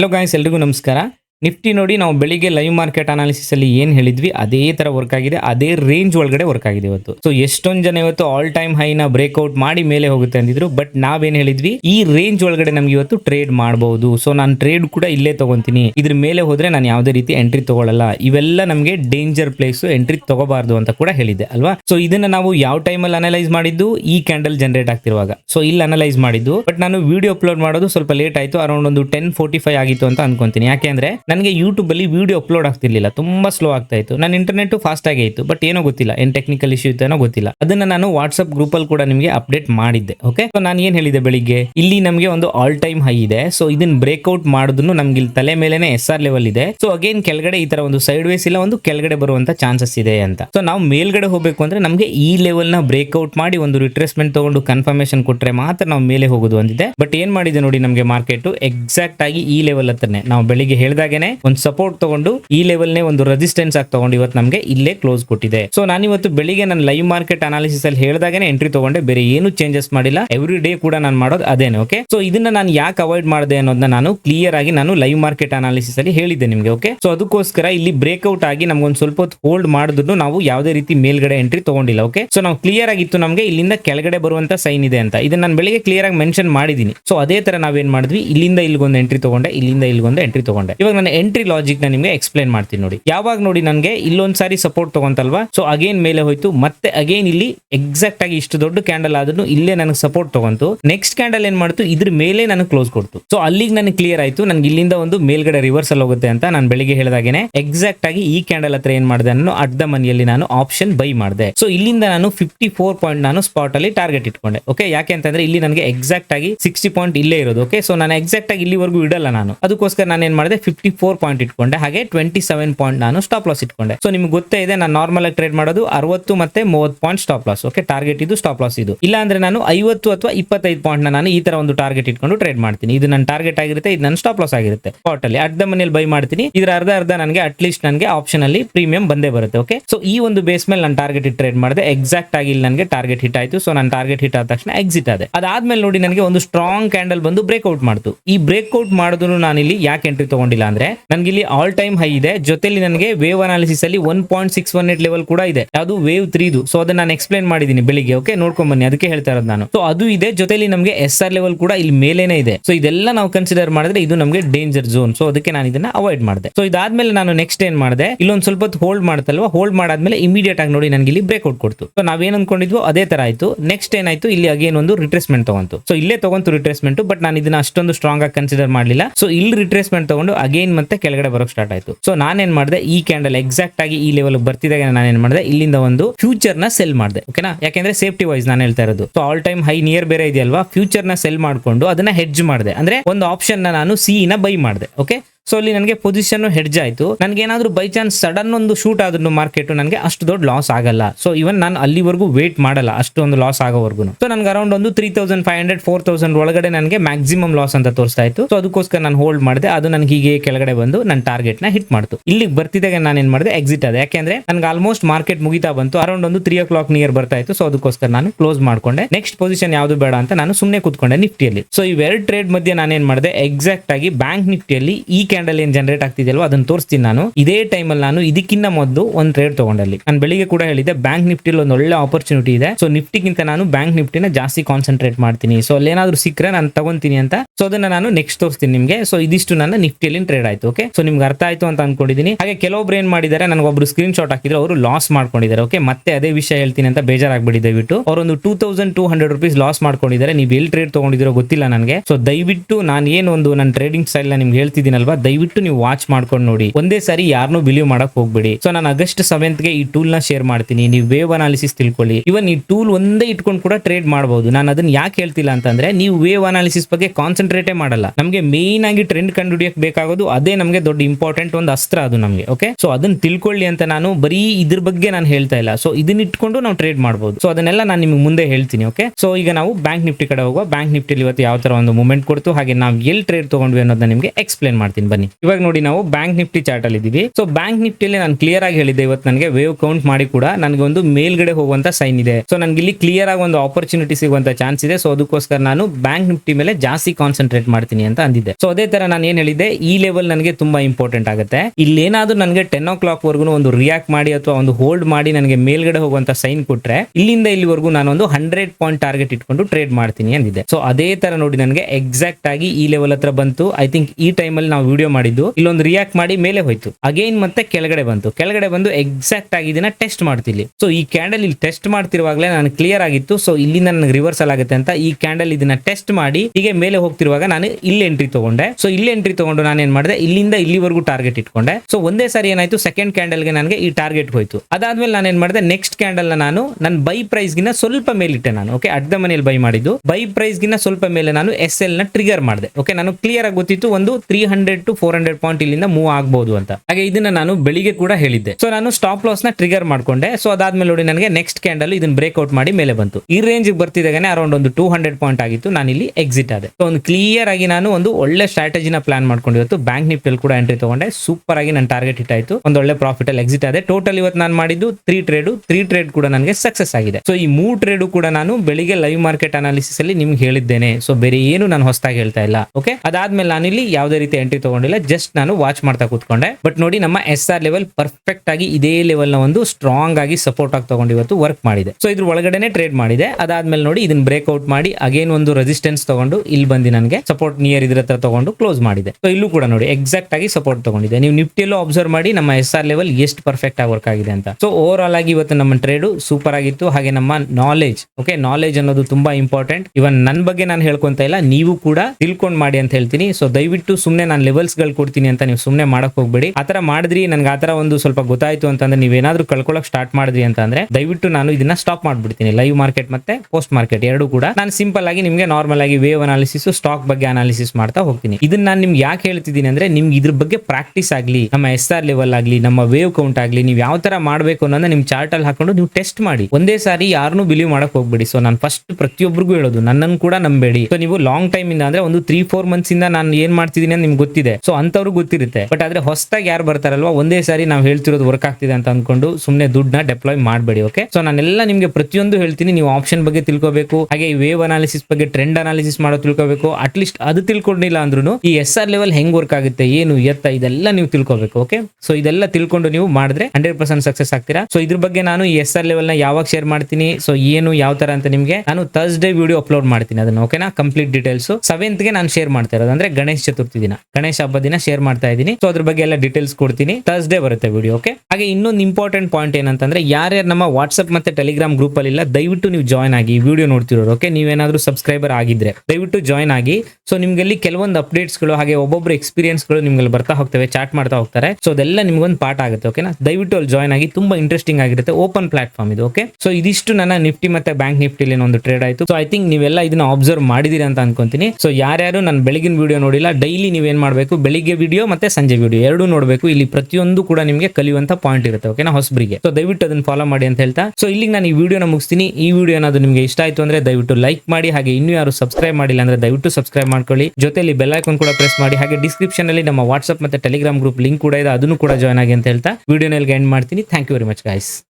Hello guys ಎಲ್ರಿಗೂ ನಮಸ್ಕಾರ. Nifty ನೋಡಿ ನಾವು ಬೆಳಿಗ್ಗೆ ಲೈವ್ ಮಾರ್ಕೆಟ್ ಅನಾಲಿಸಿಸ್ ಅಲ್ಲಿ ಏನ್ ಹೇಳಿದ್ವಿ, ಅದೇ ತರ ವರ್ಕ್ ಆಗಿದೆ, ಅದೇ ರೇಂಜ್ ಒಳಗಡೆ ವರ್ಕ್ ಆಗಿದೆ ಇವತ್ತು. ಸೊ ಎಷ್ಟೊಂದ್ ಜನ ಇವತ್ತು ಆಲ್ ಟೈಮ್ ಹೈನ ಬ್ರೇಕ್ಔಟ್ ಮಾಡಿ ಮೇಲೆ ಹೋಗುತ್ತೆ ಅಂದಿದ್ರು ಬಟ್ ನಾವೇನ್ ಹೇಳಿದ್ವಿ, ಈ ರೇಂಜ್ ಒಳಗಡೆ ನಮ್ಗೆ ಇವತ್ತು ಟ್ರೇಡ್ ಮಾಡಬಹುದು ಸೊ ನಾನು ಟ್ರೇಡ್ ಕೂಡ ಇಲ್ಲೇ ತಗೊಂತೀನಿ. ಇದ್ರ ಮೇಲೆ ಹೋದ್ರೆ ನಾನು ಯಾವುದೇ ರೀತಿ ಎಂಟ್ರಿ ತಗೊಳ್ಳಲ್ಲ ಇವೆಲ್ಲ ನಮಗೆ ಡೇಂಜರ್ ಪ್ಲೇಸ್ ಎಂಟ್ರಿ ತಗೋಬಾರ್ದು ಅಂತ ಕೂಡ ಹೇಳಿದೆ ಅಲ್ವಾ? ಸೊ ಇದನ್ನ ನಾವು ಯಾವ ಟೈಮ್ ಅಲ್ಲಿ ಅನಲೈಸ್ ಮಾಡಿದ್ದು, ಈ ಕ್ಯಾಂಡಲ್ ಜನರೇಟ್ ಆಗ್ತಿರುವಾಗ. ಸೊ ಇಲ್ಲಿ ಅನಲೈಸ್ ಮಾಡಿದ್ದು ಬಟ್ ನಾನು ವಿಡಿಯೋ ಅಪ್ಲೋಡ್ ಮಾಡೋದು ಸ್ವಲ್ಪ ಲೇಟ್ ಆಯ್ತು ಅರೌಂಡ್ ಒಂದು ಟೆನ್ ಫೋರ್ಟಿ ಫೈವ್ ಆಗಿತ್ತು ಅಂತ ಅನ್ಕೊಂತೀನಿ. ಯಾಕೆಂದ್ರೆ ನನಗೆ ಯೂಟ್ಯೂಬಲ್ಲಿ ವೀಡಿಯೋ ಅಪ್ಲೋಡ್ ಆಗ್ತಿರ್ಲಿಲ್ಲ. ತುಂಬ ಸ್ಲೋ ಆಗ್ತಾ ಇತ್ತು. ನನ್ನ ಇಂಟರ್ನೆಟ್ ಫಾಸ್ಟ್ ಆಗೇ ಇತ್ತು ಬಟ್ ಏನೋ ಗೊತ್ತಿಲ್ಲ. ಏನು ಟೆಕ್ನಿಕಲ್ ಇಶ್ಯೂ ಇತ್ತೇನೋ ಗೊತ್ತಿಲ್ಲ. ಅದನ್ನ ನಾನು ವಾಟ್ಸ್ಆಪ್ ಗ್ರೂಪ್ ಅಲ್ಲಿ ಕೂಡ ನಿಮಗೆ ಅಪ್ಡೇಟ್ ಮಾಡಿದ್ದೆ ಓಕೆ ಸೊ ನಾನು ಏನ್ ಹೇಳಿದೆ ಬೆಳಿಗ್ಗೆ? ಇಲ್ಲಿ ನಮಗೆ ಒಂದು ಆಲ್ ಟೈಮ್ ಹೈ ಇದೆ. ಸೊ ಇದನ್ನ ಬ್ರೇಕ್ಔಟ್ ಮಾಡಿದ್ರು ನಮ್ಗೆ ಇಲ್ಲಿ ತಲೆ ಮೇಲೆನೆ ಎಸ್ ಆರ್ ಲೆವೆಲ್ ಇದೆ. ಸೊ ಅಗೇನ್ ಕೆಳಗಡೆ ಈ ತರ ಒಂದು ಸೈಡ್ ವೇಸ್ ಇಲ್ಲ, ಒಂದು ಕೆಳಗಡೆ ಬರುವಂತ ಚಾನ್ಸಸ್ ಇದೆ ಅಂತ. ಸೊ ನಾವು ಮೇಲ್ಗಡೆ ಹೋಗಬೇಕು ಅಂದ್ರೆ ನಮಗೆ ಈ ಲೆವೆಲ್ನ ಬ್ರೇಕ್ಔಟ್ ಮಾಡಿ ಒಂದು ರಿಟ್ರೆಸ್ಮೆಂಟ್ ತಗೊಂಡು ಕನ್ಫರ್ಮೇಶನ್ ಕೊಟ್ಟರೆ ಮಾತ್ರ ನಾವು ಮೇಲೆ ಹೋಗೋದು ಅಂದಿದೆ ಬಟ್ ಏನ್ ಮಾಡಿದೆ ನೋಡಿ ನಮಗೆ ಮಾರ್ಕೆಟ್ ಎಕ್ಸಾಕ್ಟ್ ಆಗಿ ಈ ಲೆವೆಲ್ ಹತ್ರನೇ. ನಾವು ಬೆಳಿಗ್ಗೆ ಹೇಳ್ದಾಗೇನೆ ಒಂದು ಸಪೋರ್ಟ್ ತಗೊಂಡು ಈ ಲೆವೆಲ್ ನೇ ಒಂದು ರೆಸಿಸ್ಟೆನ್ಸ್ ಆಗಿ ತಗೊಂಡು ಇವತ್ತು ನಮಗೆ ಇಲ್ಲೇ ಕ್ಲೋಸ್ ಕೊಟ್ಟಿದೆ. ಸೊ ನಾನು ಇವತ್ತು ಬೆಳಿಗ್ಗೆ ನಾನು ಲೈವ್ ಮಾರ್ಕೆಟ್ ಅನಾಲಿಸಿಸ್ ಅಲ್ಲಿ ಹೇಳಿದಾಗೇನೆ ಎಂಟ್ರಿ ತಗೊಂಡೆ. ಬೇರೆ ಏನು ಚೇಂಜಸ್ ಮಾಡಿಲ್ಲ. ಎವ್ರಿ ಡೇ ಕೂಡ ನಾನು ಮಾಡೋದು ಅದೇನೆ ಓಕೆ ಸೊ ಇದನ್ನ ನಾನು ಯಾಕೆ ಅವಾಯ್ಡ್ ಮಾಡಿದೆ ಅನ್ನೋದನ್ನ ನಾನು ಕ್ಲಿಯರ್ ಆಗಿ ನಾನು ಲೈವ್ ಮಾರ್ಕೆಟ್ ಅನಾಲಿಸಿಸ್ ಅಲ್ಲಿ ಹೇಳಿದ್ದೆ ನಿಮಗೆ ಓಕೆ ಸೊ ಅದಕ್ಕೋಸ್ಕರ ಇಲ್ಲಿ ಬ್ರೇಕ್ಔಟ್ ಆಗಿ ನಮ್ಗೊಂದು ಸ್ವಲ್ಪ ಹೊತ್ತು ಹೋಲ್ಡ್ ಮಾಡಿದ್ರು ನಾವು ಯಾವುದೇ ರೀತಿ ಮೇಲ್ಗಡೆ ಎಂಟ್ರಿ ತಗೊಂಡಿಲ್ಲ ಓಕೆ ಸೊ ನಾವು ಕ್ಲಿಯರ್ ಆಗಿತ್ತು ನಮಗೆ ಇಲ್ಲಿಂದ ಕೆಳಗಡೆ ಬರುವಂತ ಸೈನ್ ಇದೆ ಅಂತ. ಇದನ್ನ ನಾನು ಬೆಳಿಗ್ಗೆ ಕ್ಲಿಯರ್ ಆಗಿ ಮೆನ್ಷನ್ ಮಾಡಿದೀನಿ. ಸೊ ಅದೇ ತರ ನಾವೇನ್ ಮಾಡಿದ್ವಿ? ಇಲ್ಲಿಂದ ಇಲ್ಲಿಗೊಂದು ಎಂಟ್ರಿ ತಗೊಂಡೆ, ಇಲ್ಲಿಂದ ಇಲ್ಲಿಗೊಂದು ಎಂಟ್ರಿ ತಗೊಂಡೆ. ಇವಾಗ ನಾನು ಎಂಟ್ರಿ ಲಾಜಿಕ್ನ ನಿಮಗೆ ಎಕ್ಸ್ಪ್ಲೈನ್ ಮಾಡ್ತೀನಿ ನೋಡಿ. ಯಾವಾಗ ನೋಡಿ ನನಗೆ ಇಲ್ಲೊಂದ್ ಸಾರಿ ಸಪೋರ್ಟ್ ತಗೊಂತಲ್ವಾ? ಸೊ ಅಗೇನ್ ಮೇಲೆ ಹೋಯ್ತು. ಮತ್ತೆ ಅಗೇನ್ ಇಲ್ಲಿ ಎಕ್ಸಾಕ್ಟ್ ಆಗಿ ಇಷ್ಟು ದೊಡ್ಡ ಕ್ಯಾಂಡಲ್ ಆದ್ರೂ ಇಲ್ಲೇ ನನಗೆ ಸಪೋರ್ಟ್ ತಗೊಂತು. ನೆಕ್ಸ್ಟ್ ಕ್ಯಾಂಡಲ್ ಏನ್ ಮಾಡ್ತು? ಇದ್ರ ಮೇಲೆ ನನಗೆ ಕ್ಲೋಸ್ ಕೊಡ್ತು. ಸೊ ಅಲ್ಲಿಗೆ ನನಗೆ ಕ್ಲಿಯರ್ ಆಯ್ತು. ನನಗೆ ಇಲ್ಲಿಂದ ಒಂದು ಮೇಲ್ಗಡೆ ರಿವರ್ಸ್ ಅಲ್ಲಿ ಹೋಗುತ್ತೆ ಅಂತ ನಾನು ಬೆಳಿಗ್ಗೆ ಹೇಳಿದಾಗೇನೆ ಎಕ್ಸಾಕ್ಟ್ ಆಗಿ ಈ ಕ್ಯಾಂಡಲ್ ಹತ್ರ ಏನ್ ಮಾಡಿದೆ ನಾನು? ಅರ್ಧ ಮನೆಯಲ್ಲಿ ನಾನು ಆಪ್ಷನ್ ಬೈ ಮಾಡಿದೆ. ಸೊ ಇಲ್ಲಿಂದ ನಾನು ಫಿಫ್ಟಿ ಫೋರ್ ಪಾಯಿಂಟ್ ನಾನು ಸ್ಪಾಟ್ ಅಲ್ಲಿ ಟಾರ್ಗೆಟ್ ಇಟ್ಕೊಂಡೆ. ಓಕೆ ಯಾಕೆ ಅಂತಂದ್ರೆ ಇಲ್ಲಿ ನನಗೆ ಎಕ್ಸಾಕ್ಟ್ ಆಗಿ ಸಿಕ್ಸ್ಟಿ ಪಾಯಿಂಟ್ ಇಲ್ಲೇ ಇರೋದು. ಓಕೆ ಸೊ ನಾನು ಎಕ್ಸಾಕ್ಟ್ ಆಗಿ ಇಲ್ಲಿವರೆಗೂ ಇಡಲ್ಲ ನಾನು. ಅದಕ್ಕೋಸ್ಕರ ನಾನು ಏನ್ ಮಾಡಿದೆ? ಫಿಫ್ಟಿ ಫೋರ್ ಪಾಯಿಂಟ್ ಇಟ್ಕೊಂಡೆ, ಹಾಗೆ ಟ್ವೆಂಟಿ ಸೆವೆನ್ ಪಾಯಿಂಟ್ ನಾನು ಸ್ಟಾಪ್ ಲಾಸ್ ಇಟ್ಕೊಂಡೆ. ಸೊ ನಿಮ್ಗೆ ಗೊತ್ತೇ ಇದೆ, ನಾನು ನಾರ್ಮಲ್ ಆಗಿ ಟ್ರೇಡ್ ಮಾಡೋದು ಅರವತ್ತು ಮತ್ತೆ ಮೂವತ್ತು point stop loss okay target ಇದು ಸ್ಟಾಪ್ ಲಾಸ್ ಇದು. ಇಲ್ಲ ಅಂದ್ರೆ ನಾನು ಐವತ್ತು ಅಥವಾ ಇಪ್ಪತ್ತೈದು ಪಾಯಿಂಟ್ ನಾನು ಈ ತರ ಒಂದು ಟಾರ್ಗೆಟ್ ಇಟ್ಕೊಂಡು ಟ್ರೇಡ್ ಮಾಡ್ತೀನಿ. ಇದು ನನ್ನ ಟಾರ್ಗೆಟ್ ಆಗಿರುತ್ತೆ, ಇದು ನನ್ನ ಸ್ಟಾಪ್ ಲಾಸ್ ಆಗಿರುತ್ತೆ. ಸ್ಪಾಟ್ ಅಲ್ಲಿ ಅರ್ಧ ಮನೇಲಿ ಬೈ ಮಾಡ್ತೀನಿ, ಇದ್ರ ಅರ್ಧ ಅರ್ಧ ನನಗೆ ಅಟ್ಲೀಸ್ಟ್ ನನಗೆ ಆಪ್ಷನ್ ಅಲ್ಲಿ ಪ್ರೀಮಿಯಂ ಬಂದೇ ಬರುತ್ತೆ ಓಕೆ ಸೊ ಈ ಒಂದು ಬೇಸ್ ಮೇಲೆ ನಾನು ಟಾರ್ಗೆಟ್ ಇಟ್ ಟ್ರೇಡ್ ಮಾಡಿದೆ ಎಕ್ಸಾಕ್ಟ್ ಆಗಿ ಇಲ್ಲಿ ನನಗೆ ಟಾರ್ಗೆಟ್ ಹಿಟ್ ಆಯ್ತು. ಸೊ ನಾನು ಟಾರ್ಗೆಟ್ ಹಿಟ್ ಆದ ತಕ್ಷಣ ಎಕ್ಸಿಟ್ ಆದೆ. ಅದಾದ್ಮೇಲೆ ನೋಡಿ ನನಗೆ ಒಂದು ಸ್ಟ್ರಾಂಗ್ ಕ್ಯಾಂಡಲ್ ಬಂದು ಬ್ರೇಕ್ಔಟ್ ಮಾಡ್ತು. ಈ ಬ್ರೇಕ್ಔಟ್ ಮಾಡಿದ್ರು ನಾನು ಇಲ್ಲಿ ಯಾಕೆ ಎಂಟ್ರಿ ತಗೊಂಡಿಲ್ಲ ಅಂದ್ರೆ ನನಗೆ ಇಲ್ಲಿ ಆಲ್ ಟೈಮ್ ಹೈ ಇದೆ. ಜೊತೆಲಿ ನನಗೆ ವೇವ್ ಅನಾಲಿಸಿಸ್ ಅಲ್ಲಿ one point six one eight level ಕೂಡ ಇದೆ. ಅದು ವೇವ್ ತ್ರೀದು ಸೊ ಅದನ್ನ ನಾನು ಎಕ್ಸ್ಪ್ಲೈನ್ ಮಾಡಿದೀನಿ ಬೆಳಿಗ್ಗೆ ಓಕೆ ನೋಡ್ಕೊಂಡ್ ಬನ್ನಿ. ಅದಕ್ಕೆ ಹೇಳ್ತಾ ಇರೋದು ನಾನು. ಸೊ ಅದು ಇದೆ. ಜೊತೆಲಿ ನಮಗೆ ಎಸ್ ಆರ್ ಲೆವೆಲ್ ಕೂಡ ಇಲ್ಲಿ ಮೇಲೇನೆ ಇದೆ. ಸೊ ಇದೆಲ್ಲ ನಾವು ಕನ್ಸಿಡರ್ ಮಾಡಿದ್ರೆ ಇದು ನಮಗೆ ಡೇಂಜರ್ ಝೋನ್ ಸೊ ಅದಕ್ಕೆ ನಾನು ಇದನ್ನ ಅವಾಯ್ಡ್ ಮಾಡಿದೆ. ಸೊ ಇದಾದ್ಮೇಲೆ ನಾನು ನೆಕ್ಸ್ಟ್ ಏನ್ ಮಾಡಿದೆ? ಇಲ್ಲೊಂದು ಸ್ವಲ್ಪ ಹೋಲ್ಡ್ ಮಾಡ್ತಲ್ವಾ? ಹೋಲ್ಡ್ ಮಾಡಾದ್ಮೇಲೆ ಇಮಿಡಿಯೇಟ್ ಆಗಿ ನೋಡಿ ನನಗೆ ಇಲ್ಲಿ ಬ್ರೇಕ್ಔಟ್ ಕೊಡ್ತು. ಸೊ ನಾವೇನ್ ಅನ್ಕೊಂಡಿದ್ವು ಅದೇ ತರ ಆಯ್ತು. ನೆಕ್ಸ್ಟ್ ಏನಾಯ್ತು? ಇಲ್ಲಿ ಅಗೇನ್ ಒಂದು ರಿಟ್ರೇಸ್ಮೆಂಟ್ ತಗೊಂತು. ಸೊ ಇಲ್ಲೇ ತಗೊಂತು ರಿಟ್ರೇಸ್ಮೆಂಟ್ ಬಟ್ ನಾನು ಇದನ್ನ ಅಷ್ಟೊಂದು ಸ್ಟ್ರಾಂಗ್ ಆಗಿ ಕನ್ಸಿಡರ್ ಮಾಡಲಿಲ್ಲ. ಸೊ ಇಲ್ಲಿ ರಿಟ್ರೇಸ್ಮೆಂಟ್ ತಗೊಂಡು ಅಗೇನ್ ಮತ್ತೆ ಕೆಳಗಡೆ ಬರೋಕ್ ಸ್ಟಾರ್ಟ್ ಆಯ್ತು. ಸೊ ನಾನೇನ್ ಮಾಡಿದೆ, ಈ ಕ್ಯಾಂಡಲ್ ಎಕ್ಸಾಕ್ಟ್ ಆಗಿ ಈ ಲೆವೆಲ್ ಬರ್ತಿದಾಗ ನಾನು ಏನ್ ಮಾಡಿದೆ, ಇಲ್ಲಿಂದ ಒಂದು ಫ್ಯೂಚರ್ನ ಸೆಲ್ ಮಾಡಿದೆ ಓಕೆನಾ ಯಾಕೆಂದ್ರೆ ಸೇಫ್ಟಿ ವೈಸ್ ನಾನು ಹೇಳ್ತಾ ಇರೋದು. So all time high near ಬೇರೆ ಇದೆಯಲ್ವಾ? ಫ್ಯೂಚರ್ನ ಸೆಲ್ ಮಾಡ್ಕೊಂಡು ಅದನ್ನ ಹೆಡ್ಜ್ ಮಾಡಿದೆ. ಅಂದ್ರೆ, ಒಂದು ಆಪ್ಷನ್ ನಾನು ಸಿ ನ ಬೈ ಮಾಡಿದೆ ಓಕೆ ಸೊ ಅಲ್ಲಿ ನನಗೆ ಪೊಸಿಷನ್ ಹೆಡ್ಜ್ ಆಯ್ತು ನನಗೆ ಏನಾದರೂ ಬೈ ಚಾನ್ಸ್ ಸಡನ್ ಒಂದು ಶೂಟ್ ಆದ್ರೂ ಮಾರ್ಕೆಟ್ ನನಗೆ ಅಷ್ಟು ದೊಡ್ಡ ಲಾಸ್ ಆಗಲ್ಲ. ಸೊ ಇವನ್ ನಾನು ಅಲ್ಲಿವರೆಗೂ ವೇಟ್ ಮಾಡಲ್ಲ ಅಷ್ಟು ಒಂದು ಲಾಸ್ ಆಗೋವರೆಗೂ ಸೊ ನನಗೆ ಅರೌಂಡ್ ಒಂದು three thousand five hundred four thousand ಒಳಗಡೆ ನನಗೆ ಮ್ಯಾಕ್ಸಿಮಮ್ ಲಾಸ್ ಅಂತ ತೋರಿಸ್ತಾ ಇತ್ತು. ಸೊ ಅದಕ್ಕೋಸ್ಕರ ನಾನು ಹೋಲ್ಡ್ ಮಾಡಿದೆ, ಅದು ನನಗೆ ಹೀಗೆ ಕೆಳಗಡೆ ಬಂದು ನನ್ನ ಟಾರ್ಗೆಟ್ನ ಹಿಟ್ ಮಾಡ್ತು. ಇಲ್ಲಿಗೆ ಬರ್ತಿದ್ದಾಗ ನಾನು ಏನ್ ಮಾಡಿದೆ ಎಕ್ಸಿಟ್ ಅದೇ ಯಾಕೆಂದ್ರೆ ನನಗೆ ಆಲ್ಮೋಸ್ಟ್ ಮಾರ್ಕೆಟ್ ಮುಗಿತಾ ಬಂತು. ಅರೌಂಡ್ ಒಂದು ತ್ರೀ ಓ ಕ್ಲಾಕ್ ನಿಯರ್ ಬರ್ತಾ ಇತ್ತು. ಸೊ ಅದಕ್ಕೋಸ್ಕರ ನಾನು ಕ್ಲೋಸ್ ಮಾಡ್ಕೊಂಡೆ. ನೆಕ್ಸ್ಟ್ ಪೊಸಿಷನ್ ಯಾವುದು ಬೇಡ ಅಂತ ನಾನು ಸುಮ್ಮನೆ ಕೂತ್ಕೊಂಡೆ ನಿಫ್ಟಿಯಲ್ಲಿ. ಸೊ ಇವೆರಡು ಟ್ರೇಡ್ ಮಧ್ಯೆ ನಾನು ಏನ್ ಮಾಡಿದೆ ಎಕ್ಸಾಕ್ಟ್ ಆಗಿ ಬ್ಯಾಂಕ್ ನಿಫ್ಟಿಯಲ್ಲಿ ಈ ಏನ್ ಜನರೇಟ್ ಆಗ್ತಿದೆಯಲ್ವ? ಅದನ್ನ ತೋರಿಸ್ತೀನಿ ನಾನು. ಇದೇ ಟೈಮ್ ಅಲ್ಲಿ ನಾನು ಇದಕ್ಕಿಂತ ಮೊದಲು ಒಂದು ಟ್ರೇಡ್ ತಗೊಂಡಲ್ಲಿ. ನಾನು ಬೆಳಿಗ್ಗೆ ಕೂಡ ಹೇಳಿದೆ ಬ್ಯಾಂಕ್ ನಿಫ್ಟಿಲಿ ಒಂದು ಒಳ್ಳೆ ಆಪರ್ಚುನಿಟಿ ಇದೆ. ಸೊ ನಿಫ್ಟಿಗಿಂತ ನಾನು ಬ್ಯಾಂಕ್ ನಿಫ್ಟಿನ ಜಾಸ್ತಿ ಕಾನ್ಸಂಟ್ರೇಟ್ ಮಾಡ್ತೀನಿ. ಸೊ ಅಲ್ಲಿ ಏನಾದ್ರು ಸಿಕ್ಕರೆ ನಾನು ತಗೊಂತೀನಿ ಅಂತ. ಸೊ ಅದನ್ನ ನಾನು ನೆಕ್ಸ್ಟ್ ತೋರಿಸ್ತೀನಿ ನಿಮಗೆ. ಸೊ ಇದಿಷ್ಟು ನನ್ನ ನಿಫ್ಟಿಯಲ್ಲಿ ಟ್ರೇಡ್ ಆಯ್ತು ಓಕೆ ಸೊ ನಿಮ್ಗೆ ಅರ್ಥ ಆಯ್ತು ಅಂತ ಅನ್ಕೊಂಡಿದ್ದೀನಿ ಹಾಗೆ ಕೆಲವೊಬ್ರು ಏನ್ ಮಾಡಿದ್ದಾರೆ, ನನಗೆ ಒಬ್ರು ಸ್ಕ್ರೀನ್ ಶಾಟ್ ಹಾಕಿದ್ರೆ ಅವರು ಲಾಸ್ ಮಾಡ್ಕೊಂಡಿದ್ದಾರೆ ಓಕೆ ಮತ್ತೆ ಅದೇ ವಿಷಯ ಹೇಳ್ತೀನಿ ಅಂತ ಬೇಜಾರಾಗ್ಬಿಡಿ ದಯವಿಟ್ಟು. ಅವರೊಂದು two thousand two hundred rupees loss ಮಾಡ್ಕೊಂಡಿದ್ದಾರೆ. ನೀವು ಎಲ್ಲಿ ಟ್ರೇಡ್ ತಗೊಂಡಿದ್ದೀರೋ ಗೊತ್ತಿಲ್ಲ ನನಗೆ. ಸೊ ದಯವಿಟ್ಟು ನಾನು ಏನು ಒಂದು ನನ್ನ ಟ್ರೇಡಿಂಗ್ ಸ್ಟೈಲ್ ನಿಮ್ಗೆ ಹೇಳ್ತಿದ್ದೀನಲ್ವಾ? ದಯವಿಟ್ಟು ನೀವು ವಾಚ್ ಮಾಡ್ಕೊಂಡು ನೋಡಿ. ಒಂದೇ ಸಾರಿ ಯಾರನ್ನೂ ಬಿಲೀವ್ ಮಾಡಕ್ ಹೋಗ್ಬೇಡಿ. ಸೊ ನಾನು ಆಗಸ್ಟ್ ಸೆವೆಂತ್ಗೆ ಈ ಟೂಲ್ನ ಶೇರ್ ಮಾಡ್ತೀನಿ. ನೀವು ವೇವ್ ಅನಾಲಿಸಿಸ್ ತಿಳ್ಕೊಳ್ಳಿ. ಇವನ್ ಈ ಟೂಲ್ ಒಂದೇ ಇಟ್ಕೊಂಡು ಕೂಡ ಟ್ರೇಡ್ ಮಾಡಬಹುದು ನಾನು ಅದನ್ನ ಯಾಕೆ ಹೇಳ್ತಿಲ್ಲ ಅಂತಂದ್ರೆ, ನೀವು ವೇವ್ ಅನಾಲಿಸಿಸ್ ಬಗ್ಗೆ ಕಾನ್ಸಂಟ್ರೇಟೇ ಮಾಡಲ್ಲ. ನಮಗೆ ಮೇನ್ ಆಗಿ ಟ್ರೆಂಡ್ ಕಂಡುಹಿಡಿಯಕ್ ಬೇಕಾಗೋದು ಅದೇ ನಮಗೆ ದೊಡ್ಡ ಇಂಪಾರ್ಟೆಂಟ್ ಒಂದು ಅಸ್ತ್ರ ಅದು ನಮಗೆ ಓಕೆ ಸೊ ಅದನ್ನ ತಿಳ್ಕೊಳ್ಳಿ ಅಂತ ನಾನು ಬರೀ ಇದ್ರ ಬಗ್ಗೆ ನಾನು ಹೇಳ್ತಾ ಇಲ್ಲ. ಸೊ ಇದನ್ನ ಇಟ್ಕೊಂಡು ನಾವು ಟ್ರೇಡ್ ಮಾಡಬಹುದು ಸೊ ಅದನ್ನೆಲ್ಲ ನಾನು ನಿಮ್ಗೆ ಮುಂದೆ ಹೇಳ್ತೀನಿ ಓಕೆ ಸೊ ಈಗ ನಾವು ಬ್ಯಾಂಕ್ ನಿಫ್ಟಿ ಕಡೆ ಹೋಗುವ. ಬ್ಯಾಂಕ್ ನಿಫ್ಟಿಲಿ ಇವತ್ತು ಯಾವ ತರ ಒಂದು ಮೂಮೆಂಟ್ ಕೊಡ್ತು. ಹಾಗೆ ನಾವು ಎಲ್ಲಿ ಟ್ರೇಡ್ ತಗೊಂಡ್ವಿ ಅನ್ನೋದನ್ನ ನಿಮಗೆ ಎಕ್ಸ್ಪ್ಲೇನ್ ಮಾಡ್ತೀನಿ. ಬನ್ನಿ. ಇವಾಗ ನೋಡಿ ನಾವು ಬ್ಯಾಂಕ್ ನಿಫ್ಟಿ ಚಾರ್ಟ್ ಅಲ್ಲಿ ಇದೀವಿ. ಸೊ ಬ್ಯಾಂಕ್ ನಿಫ್ಟಿಯಲ್ಲಿ ನಾನು ಕ್ಲಿಯರ್ ಆಗಿ ಹೇಳಿದ್ದೆ ಇವತ್ತು ನನಗೆ ವೇವ್ ಕೌಂಟ್ ಮಾಡಿ ಕೂಡ ನನಗೆ ಒಂದು ಮೇಲ್ಗಡೆ ಹೋಗುವಂತ ಸೈನ್ ಇದೆ. ಸೊ ನನಗೆ ಇಲ್ಲಿ ಕ್ಲಿಯರ್ ಆಗಿ ಒಂದು ಆಪರ್ಚುನಿಟಿ ಸಿಗುವಂತ ಚಾನ್ಸ್ ಇದೆ. ಸೊ ಅದಕ್ಕೋಸ್ಕರ ನಾನು ಬ್ಯಾಂಕ್ ನಿಫ್ಟಿ ಮೇಲೆ ಜಾಸ್ತಿ ಕಾನ್ಸಂಟ್ರೇಟ್ ಮಾಡ್ತೀನಿ ಅಂತ ಅಂದಿದ್ದೆ. ಸೊ ಅದೇ ತರ ನಾನು ಏನ್ ಹೇಳಿದ್ದೆ, ಈ ಲೆವೆಲ್ ನನಗೆ ತುಂಬಾ ಇಂಪಾರ್ಟೆಂಟ್ ಆಗುತ್ತೆ. ಇಲ್ಲೇನಾದ್ರೂ ನನಗೆ ಟೆನ್ ಓ ಕ್ಲಾಕ್ ವರ್ಗೂ ಒಂದು ರಿಯಾಕ್ಟ್ ಮಾಡಿ ಅಥವಾ ಒಂದು ಹೋಲ್ಡ್ ಮಾಡಿ ನನಗೆ ಮೇಲ್ಗಡೆ ಹೋಗುವಂತ ಸೈನ್ ಕೊಟ್ರೆ, ಇಲ್ಲಿಂದ ಇಲ್ಲಿವರೆಗೂ ನಾನು ಒಂದು ಹಂಡ್ರೆಡ್ ಪಾಯಿಂಟ್ ಟಾರ್ಗೆಟ್ ಇಟ್ಕೊಂಡು ಟ್ರೇಡ್ ಮಾಡ್ತೀನಿ ಅಂದಿದೆ ಸೊ ಅದೇ ತರ ನೋಡಿ ನನಗೆ ಎಕ್ಸಾಕ್ಟ್ ಆಗಿ ಈ ಲೆವೆಲ್ ಹತ್ರ ಬಂತು. ಐ ಥಿಂಕ್ ಈ ಟೈಮ್ ಅಲ್ಲಿ ನಾವು ವಿಡಿಯೋ ಮಾಡಿದ್ದು, ಇಲ್ಲೊಂದು ರಿಯಾಕ್ಟ್ ಮಾಡಿ ಮೇಲೆ ಹೋಯ್ತು. ಅಗೇನ್ ಮತ್ತೆ ಕೆಳಗಡೆ ಬಂತು. ಕೆಳಗಡೆ ಬಂದು ಎಕ್ಸಾಕ್ಟ್ ಆಗಿ ಇದನ್ನ ಟೆಸ್ಟ್ ಮಾಡ್ತಿಲ್ಲಿ ಸೊ ಈ ಕ್ಯಾಂಡಲ್ ಇಲ್ಲಿ ಟೆಸ್ಟ್ ಮಾಡ್ತಿರುವಾಗಲೇ ನಾನು ಕ್ಲಿಯರ್ ಆಗಿತ್ತು. ಸೊ ಇಲ್ಲಿಂದ ನನಗೆ ರಿವರ್ಸಲ್ ಆಗುತ್ತೆ ಅಂತ ಈ ಕ್ಯಾಂಡಲ್ ಇದನ್ನ ಟೆಸ್ಟ್ ಮಾಡಿ, ಹೀಗೆ ಮೇಲೆ ಹೋಗ್ತಿರುವಾಗ ನಾನು ಇಲ್ಲಿ ಎಂಟ್ರಿ ತಗೊಂಡೆ. ಸೊ ಇಲ್ಲಿ ಎಂಟ್ರಿ ತಗೊಂಡು ನಾನು ಏನ್ ಮಾಡಿದೆ? ಇಲ್ಲಿಂದ ಇಲ್ಲಿವರೆಗೂ ಟಾರ್ಗೆಟ್ ಇಟ್ಕೊಂಡೆ. ಸೊ ಒಂದೇ ಸಾರಿ ಏನಾಯ್ತು? ಸೆಕೆಂಡ್ ಕ್ಯಾಂಡಲ್ಗೆ ನನಗೆ ಈ ಟಾರ್ಗೆಟ್ ಹೋಯ್ತು. ಅದಾದ್ಮೇಲೆ ನಾನು ಏನ್ ಮಾಡಿದೆ? ನೆಕ್ಸ್ಟ್ ಕ್ಯಾಂಡಲ್ ನಾನು ನನ್ನ ಬೈ ಪ್ರೈಸ್ ಗಿನ ಸ್ವಲ್ಪ ಮೇಲಿಟ್ಟೆ ನಾನು ಓಕೆ ಅರ್ಧ ಮನೆಯಲ್ಲಿ ಬೈ ಮಾಡಿದ್ದು. ಬೈ ಪ್ರೈಸ್ ಗಿನ ಸ್ವಲ್ಪ ಮೇಲೆ ನಾನು ಎಸ್ ಎಲ್ನ ಟ್ರಿಗರ್ ಮಾಡಿದೆ ಓಕೆ ನಾನು ಕ್ಲಿಯರ್ ಆಗಿ ಗೊತ್ತಿತ್ತು, ಒಂದು three hundred to four hundred point ಇಲ್ಲಿಂದ ಮೂವ್ ಆಗಬಹುದು ಅಂತ. ಹಾಗೆ ಇದನ್ನ ನಾನು ಬೆಳಿಗ್ಗೆ ಕೂಡ ಹೇಳಿದ್ದೆ. ಸೊ ನಾನು ಸ್ಟಾಪ್ ಲಾಸ್ನ ಟ್ರಿಗರ್ ಮಾಡ್ಕೊಂಡೆ. ಸೊ ಅದಾದ್ಮೇಲೆ ನೋಡಿ ನನಗೆ ನೆಕ್ಸ್ಟ್ ಕ್ಯಾಂಡಲ್ ಇದನ್ನ ಬ್ರೇಕ್ಔಟ್ ಮಾಡಿ ಮೇಲೆ ಬಂತು. ಈ ರೇಂಜ್ ಬರ್ತಿದ್ದಾಗನೆ ಅರೌಂಡ್ ಒಂದು ಟೂ ಹಂಡ್ರೆಡ್ ಪಾಯಿಂಟ್ ಆಗಿತ್ತು. ನಾನು ಇಲ್ಲಿ ಎಕ್ಸಿಟ್ ಆದೆ. ಸೊ ಒಂದು ಕ್ಲಿಯರ್ ಆಗಿ ನಾನು ಒಂದು ಒಳ್ಳೆ ಸ್ಟ್ರಾಟಜಿನ ಪ್ಲಾನ್ ಮಾಡ್ಕೊಂಡು ಇವತ್ತು ಬ್ಯಾಂಕ್ ನಿಫ್ಟಿಯಲ್ಲಿ ಕೂಡ ಎಂಟ್ರಿ ತಗೊಂಡೆ. ಸೂಪರ್ ಆಗಿ ನನ್ನ ಟಾರ್ಗೆಟ್ ಹಿಟ್ ಆಯ್ತು. ಒಂದು ಒಳ್ಳೆ ಪ್ರಾಫಿಟ್ ಅಲ್ಲಿ ಎಕ್ಸಿಟ್ ಆದೆ. ಟೋಟಲ್ ಇವತ್ತು ನಾನು ಮಾಡಿದ್ದು ತ್ರೀ ಟ್ರೇಡ್ ತ್ರೀ ಟ್ರೇಡ್ ಕೂಡ ನನಗೆ ಸಕ್ಸಸ್ ಆಗಿದೆ. ಸೊ ಈ ಮೂರು ಟ್ರೇಡ್ ಕೂಡ ನಾನು ಬೆಳಿಗ್ಗೆ ಲೈವ್ ಮಾರ್ಕೆಟ್ ಅನಾಲಿಸಿಸ್ ಅಲ್ಲಿ ನಿಮ್ಗೆ ಹೇಳಿದ್ದೇನೆ. ಸೊ ಬೇರೆ ಏನು ನಾನು ಹೊಸದಾಗಿ ಹೇಳ್ತಾ ಇಲ್ಲ. ಓಕೆ ಅದಾದ್ಮೇಲೆ ನಾನು ಇಲ್ಲಿ ಯಾವುದೇ ರೀತಿ ಎಂಟ್ರಿ ತಗೊಂಡಿಲ್ಲ ಜಸ್ಟ್ ನಾನು ವಾಚ್ ಮಾಡ್ತಾ ಕೂತ್ಕೊಂಡೆ. ಬಟ್ ನೋಡಿ, ನಮ್ಮ ಎಸ್ ಆರ್ ಲೆವೆಲ್ ಪರ್ಫೆಕ್ಟ್ ಆಗಿ ಇದೇ ಲೆವೆಲ್ನ ಒಂದು ಸ್ಟ್ರಾಂಗ್ ಆಗಿ ಸಪೋರ್ಟ್ ಆಗಿ ತಗೊಂಡು ಇವತ್ತು ವರ್ಕ್ ಮಾಡಿದೆ. ಸೊ ಇದ್ರ ಒಳಗಡೆನೆ ಟ್ರೇಡ್ ಮಾಡಿದೆ. ಅದಾದ್ಮೇಲೆ ನೋಡಿ ಇದನ್ನ ಬ್ರೇಕ್ಔಟ್ ಮಾಡಿ ಅಗೇನ್ ಒಂದು ರೆಸಿಸ್ಟೆನ್ಸ್ ತಗೊಂಡು ಇಲ್ಲಿ ಬಂದು ನನಗೆ ಸಪೋರ್ಟ್ ನಿಯರ್ ಇದ್ರ ಹತ್ರ ತಗೊಂಡು ಕ್ಲೋಸ್ ಮಾಡಿದೆ. ಸೊ ಇಲ್ಲೂ ಕೂಡ ನೋಡಿ ಎಕ್ಸಾಕ್ಟ್ ಆಗಿ ಸಪೋರ್ಟ್ ತಗೊಂಡಿದೆ ನೀವು ನಿಫ್ಟಿಯಲ್ಲೂ ಅಬ್ಸರ್ವ್ ಮಾಡಿ, ನಮ್ಮ ಎಸ್ ಆರ್ ಲೆವೆಲ್ ಎಷ್ಟು ಪರ್ಫೆಕ್ಟ್ ಆಗಿ ವರ್ಕ್ ಆಗಿದೆ ಅಂತ. ಸೊ ಓವರ್ ಆಲ್ ಆಗಿ ಇವತ್ತು ನಮ್ಮ ಟ್ರೇಡ್ ಸೂಪರ್ ಆಗಿತ್ತು. ಹಾಗೆ ನಮ್ಮ ನಾಲೆಜ್ ಓಕೆ ನಾಲೆಜ್ ಅನ್ನೋದು ತುಂಬಾ ಇಂಪಾರ್ಟೆಂಟ್ ಇವನ್ ನನ್ನ ಬಗ್ಗೆ ನಾನು ಹೇಳ್ಕೊಂತ ಇಲ್ಲ, ನೀವು ಕೂಡ ತಿಳ್ಕೊಂಡ್ ಮಾಡಿ ಅಂತ ಹೇಳ್ತೀನಿ. ಸೊ ದಯವಿಟ್ಟು ಸುಮ್ಮನೆ ನಾನು ಲೆವೆಲ್ಸ್ಗಳು ಕೊಡ್ತೀನಿ ಅಂತ ನೀವು ಸುಮ್ಮನೆ ಮಾಡಕ್ ಹೋಗ್ಬೇಡಿ. ಆತರ ಮಾಡಿದ್ರಿ, ನನ್ಗೆ ಆತರ ಒಂದು ಸ್ವಲ್ಪ ಗೊತ್ತಾಯ್ತು ಅಂತಂದ್ರೆ ನೀವೇನಾದ್ರೂ ಕಳ್ಕೊಳಕ್ ಸ್ಟಾರ್ಟ್ ಮಾಡಿದ್ರಿ ಅಂತಂದ್ರೆ ದಯವಿಟ್ಟು ನಾನು ಇದನ್ನ ಸ್ಟಾಪ್ ಮಾಡ್ಬಿಡ್ತೀನಿ. ಲೈವ್ ಮಾರ್ಕೆಟ್ ಮತ್ತೆ ಪೋಸ್ಟ್ ಮಾರ್ಕೆಟ್ ಎರಡು ಕೂಡ. ನಾನು ಸಿಂಪಲ್ ಆಗಿ ನಿಮಗೆ ನಾರ್ಮಲ್ ಆಗಿ ವೇವ್ ಅನಾಲಿಸಿಸ್ ಸ್ಟಾಕ್ ಬಗ್ಗೆ ಅನಾಲಿಸಿಸ್ ಮಾಡ್ತಾ ಹೋಗ್ತೀನಿ. ಇದನ್ನ ನಾನು ನಿಮ್ಗೆ ಯಾಕೆ ಹೇಳ್ತಿದ್ದೀನಿ ಅಂದ್ರೆ ನಿಮ್ಗೆ ಇದ್ರ ಬಗ್ಗೆ ಪ್ರಾಕ್ಟೀಸ್ ಆಗ್ಲಿ, ನಮ್ಮ ಎಸ್ ಆರ್ ಲೆವೆಲ್ ಆಗ್ಲಿ, ನಮ್ಮ ವೇವ್ ಕೌಂಟ್ ಆಗ್ಲಿ, ನೀವು ಯಾವ ತರ ಮಾಡಬೇಕು ಅನ್ನೋದನ್ನ ನಿಮ್ ಚಾರ್ಟ್ ಅಲ್ಲಿ ಹಾಕೊಂಡು ನೀವು ಟೆಸ್ಟ್ ಮಾಡಿ. ಒಂದೇ ಸಾರಿ ಯಾರನ್ನೂ ಬಿಲೀವ್ ಮಾಡಕ್ ಹೋಗ್ಬೇಡಿ. ಸೊ ನಾನು ಫಸ್ಟ್ ಪ್ರತಿಯೊಬ್ಬರಿಗೂ ಹೇಳೋದು ನನ್ನನ್ನು ಕೂಡ ನಂಬೇಡಿ. ಸೊ ನೀವು ಲಾಂಗ್ ಟೈಮ್ ಇಂದ ಅಂದ್ರೆ ಒಂದು ತ್ರೀ ಫೋರ್ ಮಂತ್ಸ್ ಇಂದ ನಾನು ಏನ್ ಮಾಡ್ತಿದ್ದೀನಿ ಅಂತ ನಿಮ್ಗೆ ಗೊತ್ತಿದೆ. ಸೊ ಅಂತವ್ರು ಗೊತ್ತಿರುತ್ತೆ. ಬಟ್ ಆದ್ರೆ ಹೊಸದಾಗಿ ಯಾರು ಬರ್ತಾರಲ್ವಾ, ಒಂದೇ ಸಾರಿ ನಾವು ಹೇಳ್ತಿರೋದು ವರ್ಕ್ ಆಗ್ತಿದೆ ಅಂತ ಅನ್ಕೊಂಡು ಸುಮ್ಮನೆ ದುಡ್ಡನ್ನ ಡೆಪ್ಲಾಯ್ ಮಾಡಬೇಡಿ ಓಕೆ ಸೊ ನಾನೆಲ್ಲ ನಿಮಗೆ ಪ್ರತಿಯೊಂದು ಹೇಳ್ತೀನಿ, ನೀವು ಆಪ್ಷನ್ ಬಗ್ಗೆ ತಿಳ್ಕೋಬೇಕು, ಹಾಗೆ ವೇವ್ ಅನಾಲಿಸಿಸ್ ಬಗ್ಗೆ ಟ್ರೆಂಡ್ ಅನಾಲಿಸಿಸ್ ಮಾಡೋ ತಿಳ್ಕೋಬೇಕು ಅಟ್ಲೀಸ್ಟ್ ಅದು ತಿಳ್ಕೊಂಡಿಲ್ಲ ಅಂದ್ರೂ ಈ ಎಸ್ ಆರ್ ಲೆವೆಲ್ ಹೆಂಗ್ ವರ್ಕ್ ಆಗುತ್ತೆ, ಏನು ಎತ್ತ, ಇದೆಲ್ಲ ನೀವು ತಿಳ್ಕೋಬೇಕು ಓಕೆ ಸೊ ಇದೆಲ್ಲ ತಿಳ್ಕೊಂಡು ನೀವು ಮಾಡಿದ್ರೆ ಹಂಡ್ರೆಡ್ ಪರ್ಸೆಂಟ್ ಸಕ್ಸಸ್ ಆಗ್ತೀರಾ? ಸೊ ಇದ್ರ ಬಗ್ಗೆ ನಾನು ಈ ಎಸ್ ಆರ್ ಲೆವೆಲ್ನ ಯಾವಾಗ ಶೇರ್ ಮಾಡ್ತೀನಿ ಸೊ ಏನು, ಯಾವ ತರ ಅಂತ ನಿಮಗೆ ನಾನು ಥರ್ಸ್ಡೇ ವಿಡಿಯೋ ಅಪ್ಲೋಡ್ ಮಾಡ್ತೀನಿ ಅದನ್ನ ಓಕೆನಾ ಕಂಪ್ಲೀಟ್ ಡೀಟೇಲ್ಸ್ ಸೆವೆಂತ್ಗೆ ನಾನು ಶೇರ್ ಮಾಡ್ತಾ ಇರೋದು, ಅಂದ್ರೆ ಗಣೇಶ ಚತುರ್ಥಿ ದಿನ. ಗಣೇಶ ಹಬ್ಬ ದಿನ ಶೇರ್ ಮಾಡ್ತಾ ಇದ್ದೀನಿ. ಸೊ ಅದ್ರ ಬಗ್ಗೆ ಎಲ್ಲ ಡೀಟೇಲ್ಸ್ ಕೊಡ್ತೀನಿ. ಥರ್ಸ್ಡೇ ಬರುತ್ತೆ ವಿಡಿಯೋ ಓಕೆ ಹಾಗೆ ಇನ್ನೊಂದು ಇಂಪಾರ್ಟೆಂಟ್ ಪಾಯಿಂಟ್ ಏನಂತಂದ್ರೆ, ಯಾರ್ಯಾರು ನಮ್ಮ ವಾಟ್ಸ್ಆಪ್ ಮತ್ತೆ ಟೆಲಿಗ್ರಾಮ್ ಗ್ರೂಪ್ ಅಲ್ಲಿ ಇಲ್ಲ, ದಯವಿಟ್ಟು ನೀವು ಜಾಯ್ನ್ ಆಗಿ ವಿಡಿಯೋ ನೋಡ್ತಿರೋರು ಓಕೆ ನೀವೇನಾದ್ರೂ ಸಬ್ಸ್ಕ್ರೈಬರ್ ಆಗಿದ್ರೆ, ದಯವಿಟ್ಟು ಜಾಯ್ನ್ ಆಗಿ. ಸೊ ನಿಮ್ಗೆ ಅಲ್ಲಿ ಕೆಲವೊಂದು ಅಪ್ಡೇಟ್ಸ್ಗಳು, ಹಾಗೆ ಒಬ್ಬೊಬ್ಬರು ಎಕ್ಸ್ಪೀರಿಯನ್ಸ್ಗಳು ನಿಮ್ಗೆ ಬರ್ತಾ ಹೋಗ್ತವೆ ಚಾಟ್ ಮಾಡ್ತಾ ಹೋಗ್ತಾರೆ. ಸೊ ಅದೆಲ್ಲ ನಿಮ್ಗೊಂದು ಪಾಠ ಆಗುತ್ತೆ ಓಕೆನಾ ದಯವಿಟ್ಟು ಅಲ್ಲಿ ಜಾಯ್ನ್ ಆಗಿ, ತುಂಬಾ ಇಂಟ್ರೆಸ್ಟಿಂಗ್ ಆಗಿರುತ್ತೆ ಓಪನ್ ಪ್ಲಾಟ್ಫಾರ್ಮ್ ಇದು ಓಕೆ ಸೊ ಇದಿಷ್ಟು ನನ್ನ ನಿಫ್ಟಿ ಮತ್ತೆ ಬ್ಯಾಂಕ್ ನಿಫ್ಟಿಲಿ ಒಂದು ಟ್ರೇಡ್ ಆಯ್ತು. ಸೊ ಐ ಥಿಂಕ್ ನೀವೆಲ್ಲ ಇದನ್ನ ಅಬ್ಸರ್ವ್ ಮಾಡಿದಿರಿ ಅಂತ ಅನ್ಕೊಂತೀನಿ. ಸೊ ಯಾರ್ಯಾರು ನಾನು ಬೆಳಗಿನ ವಿಡಿಯೋ ನೋಡಿಲ್ಲ ಡೈಲಿ ನೀವೇನ್ ಮಾಡಬೇಕು? ಬೆಳಿಗ್ಗೆ ವಿಡಿಯೋ ಮತ್ತೆ ಸಂಜೆ ವಿಡಿಯೋ ಎರಡು ನೋಡಬೇಕು. ಇಲ್ಲಿ ಪ್ರತಿಯೊಂದು ಕೂಡ ನಿಮಗೆ ಕಲಿಯುವಂತ ಪಾಯಿಂಟ್ ಇರುತ್ತೆ ಓಕೆನಾ ಹೊಸಬರಿಗೆ. ಸೊ ದಯವಿಟ್ಟು ಅದನ್ನ ಫಾಲೋ ಮಾಡಿ ಅಂತ ಹೇಳ್ತಾ. ಸೊ ಇಲ್ಲಿಗೆ ನಾನು ಈ ವಿಡಿಯೋನ ಮುಗಿಸ್ತೀನಿ. ಈ ವಿಡಿಯೋ ಏನಾದ್ರು ನಿಮಗೆ ಇಷ್ಟ ಆಯ್ತು ಅಂದ್ರೆ ದಯವಿಟ್ಟು ಲೈಕ್ ಮಾಡಿ, ಹಾಗೆ ಇನ್ನೂ ಯಾರು ಸಬ್ಸ್ಕ್ರೈಬ್ ಮಾಡಿಲ್ಲ ಅಂದ್ರೆ ದಯವಿಟ್ಟು ಸಬ್ಸ್ಕ್ರೈಬ್ ಮಾಡ್ಕೊಳ್ಳಿ. ಜೊತೆಲಿ ಬೆಲ್ ಐಕಾನ್ ಕೂಡ ಪ್ರೆಸ್ ಮಾಡಿ, ಹಾಗೆ ಡಿಸ್ಕ್ರಿಪ್ಷನ್ ಅಲ್ಲಿ ನಮ್ಮ ವಾಟ್ಸ್ಆಪ್ ಮತ್ತೆ ಟೆಲಿಗ್ರಾಮ್ ಗ್ರೂಪ್ ಲಿಂಕ್ ಕೂಡ ಇದೆ, ಅದನ್ನು ಕೂಡ ಜಾಯ್ನ್ ಆಗಿ ಅಂತ ಹೇಳ್ತಾ. ವಿಡಿಯೋನಲ್ಲಿ ಎಂಡ್ ಮಾಡ್ತೀನಿ. Thank you very much guys